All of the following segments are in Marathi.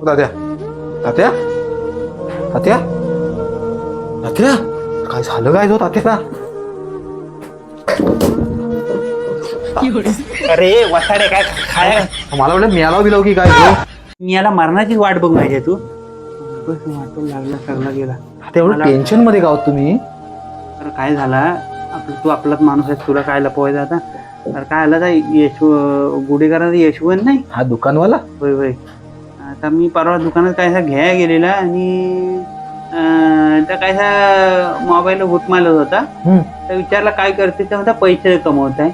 तात्या तात्या तात्या तात्या काय झालं काय तो तात्या अरे वसाडे काय काय मला वाटलं मिळाला बिलाव की काय तो. मी याला मरणाचीच वाट बघ माहिती तू. बस वाटून लागला सगळा गेला तेवढं मला- टेन्शनमध्ये गाव तुम्ही? तर काय झाला? आपलं तू आपलाच माणूस आहे तुला काय लपवायचं आता? तर काय आला यशव गुढेकरांचा यशवंत नाही? हा दुकानवाला? होय होय. आता मी परवा दुकानात कायसा घ्यायला गेलेला आणि अं, त्या कायसा मोबाईल हुट मारत होता. तर विचारला काय करते तर होता पैसे कमवत आहे.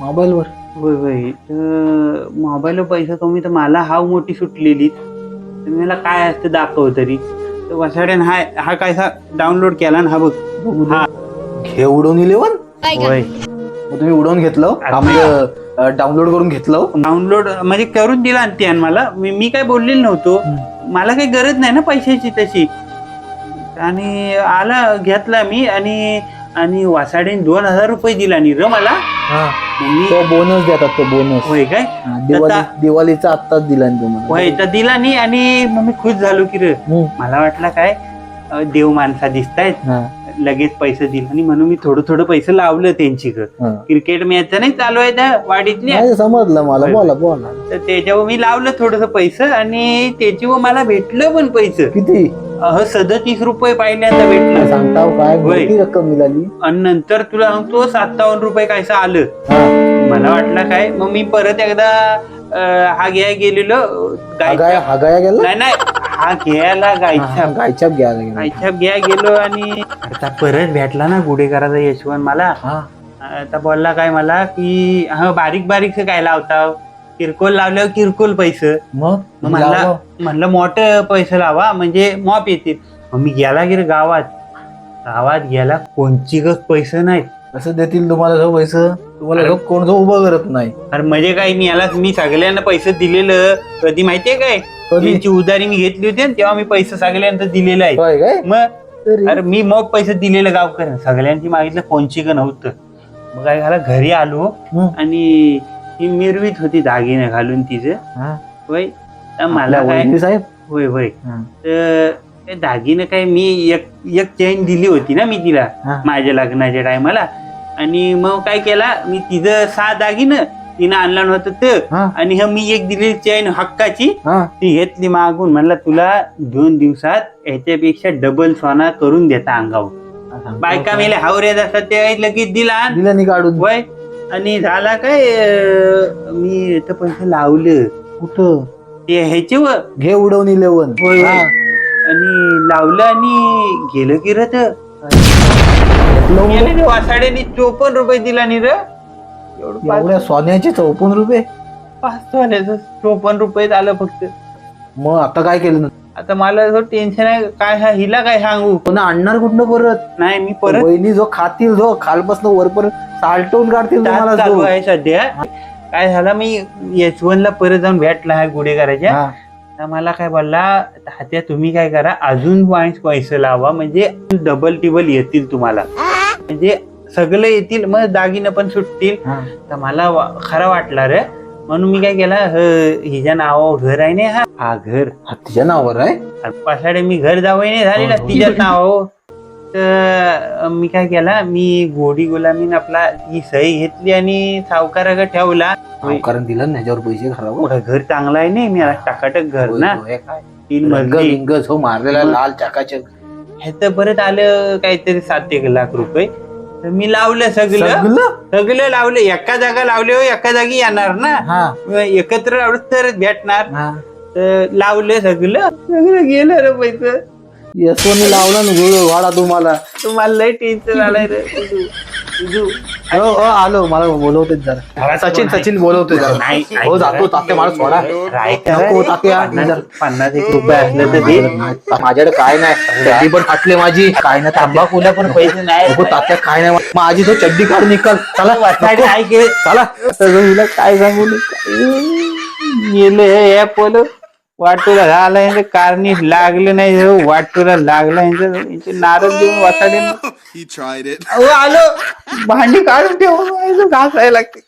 मोबाईलवर होय होय. तर मोबाईलवर पैसे कमी तर मला हाव मोठी सुटलेली. तर मला काय असतं दाखव तरी. तर वसाड्यान हा हा कायसा डाउनलोड केला ना हा बघ. हा. घे उडवून इलेवन होय. मग तुम्ही उडवून घेतलं आपलं डाउनलोड करून घेतलं. डाउनलोड म्हणजे करून दिला आणि मला. मी मी काय बोललेलो नव्हतो. मला काही गरज नाही ना पैशाची तशी. आणि आला घेतला मी आणि आणि वासाडीने दोन हजार रुपये दिला नि र मला. तो बोनस देतात तो बोनस होय काय? दिवाळीचा आत्ताच दिला तुम्हाला. होय तर दिला नाही आणि मग मी खुश झालो की रे. मला वाटलं काय देव माणसा दिसतायत. लगेच पैसे दिले आणि म्हणून मी थोडं थोडं पैसे लावलं त्यांची हा. क्रिकेट मॅच नाही चालू आहे त्या वाडीतली समजलं मला. बोला बोला. तर त्याच्यावर मी लावलं थोडस पैसे आणि त्याच्यावर मला भेटलं पण पैसे. किती? सदतीस रुपये पहिल्यांदा काय भेटलं. सांगता हो काय रक्कम मिळाली. आणि नंतर तुला सांगतो सत्तावन्न रुपये कायचं आलं. हा. मला वाटलं काय मग मी परत एकदा हा गेलेलो. गायच्या हागाया गेला? नाही नाही. हा घ्यायला गायच्या गायछाप घ्यायला गेला. गायच्या घ्या गेलो आणि आता परत भेटला ना गुढेकराचा यशवंत मला. हा. आता बोलला काय मला की हा बारीक बारीक काय लावता किरकोळ लावल्यावर किरकोळ पैसे. मग? मग म्हणला म्हणलं मोठं पैसे लावा म्हणजे मॉप येतील. मग मी गेला की रे गावात. गावात गेला कोणची ग पैसे नाहीत. कसं देतील तुम्हाला जो पैसे? तुम्हाला जो कोण जो उभं करत नाही. अरे म्हणजे काय मी याला मी सगळ्यांना पैसे दिलेलं कधी माहितीये काय? कधी? त्यांची उधारी मी घेतली होती ना तेव्हा मी पैसे सगळ्यांना दिलेलं आहे. होय काय? मग अरे मी मग पैसे दिलेलं गावकर सगळ्यांची मागितलं कोणची का नव्हतं. मग काय झालं घरी आलो. आणि ती मिरवीत होती दागिने घालून तिचं. हा. होय? तर मला काय साहेब? होय होय. हा. तर ते दागिने काय मी एक एक चेन दिली होती ना मी तिला हा. माझ्या लग्नाच्या टायमाला. आणि मग काय केला मी तिचं सहा दागिनं तिनं आणलं नव्हतं ते हा. आणि ह मी एक दिलेली चेन हक्काची हा. ती घेतली मागून. म्हणला तुला दोन दिवसात याच्यापेक्षा डबल सोना करून देता अंगावर. बायका मेले हावरे असतात ते लगेच दिला. दिलं नाही काढून. वय आणि झाला काय अं, मी इथं पैसे लावलं. कुठं? ते ह्याचे व घे होय, होय. आणि लावलं आणि गेलं की र तर वासाड्याने चोपन्न रुपये दिला नि र. एवढं पाच एवढ्या सोन्याचे चौपन्न रुपये? पाच वाल्याचं चोपन्न रुपये झालं फक्त. मग आता काय केलं? आता मला जो टेन्शन आहे काय हा हिला काय सांगू? पुन्हा आणणार कुठनं परत? नाही मी परत वहिनी जो खातील जो खालपासून वरपर्यंत सालटवून काढतील तुम्हाला चालू जो. आहे सध्या. काय झालं मी यशवंतला परत जाऊन भेटला आहे गुढेकराच्या हा. तर मला काय बोलला तात्या तुम्ही काय करा अजून वाईस पैसे लावा म्हणजे डबल टिबल येतील तुम्हाला. म्हणजे सगळं येतील मग दागिनं पण सुटतील. हा. तर मला वा- खरं वाटलं रे. म्हणून मी काय केलं ह- हिच्या नावावर घर आहे ना हा. हा घर. हा, तिच्या नावावर आहे? आणि पासाडे मी घर जावई नाही झाली ना हो, हो. तिच्याच नावावर. तर मी काय केला मी गोडी गुलामीन आपला ही सही घेतली आणि सावकाराकडे ठेवला. होय. कारण दिलं ना ह्याच्यावर पैसे खराब मोठं घर चांगलं आहे नाही मी टाकाटक घर ना. तीन रंग मजली बिंग जो मारलेला. लाल चाकाचक. ह्याचं परत आलं काहीतरी सात एक लाख रुपये. तर मी लावलं सगळं. सगळं? सगळं लावलं. एका जागा लावले हो एका जागी येणार ना. हा. एकत्र लावलं तरच भेटणार. हा. तर लावलं सगळं. सगळं गेलं रे पैसे. यशवंत लावला ना गुळ वाडा तुम्हाला. तुम्हाला लय टेन्शन आलंय रे. तुझू. हो हो आलो. मला बोलवते जरा. सचिन सचिन बोलवते जरा. नाही, नाही. हो जातो तात्या मला सोडा. काय नको तात्या. पन्नास एक रुपये असलं तर दे. माझ्याकडे काय नाही. चड्डी पण फाटली माझी. काय नाही तांबा तुला पण पैसे नाही. नको तात्या काय नाही. माझी तो चड्डी काढून निकाल. चला नको. काय केलं? चला. सगळं हिला काय सांगू? गेलं हे पोल वाटूला झाला कारणी लागलं नाही हे वाटूला लागला यांचं देऊन He tried it. अहो आलो भांडी काढून ठेव घासायला लागते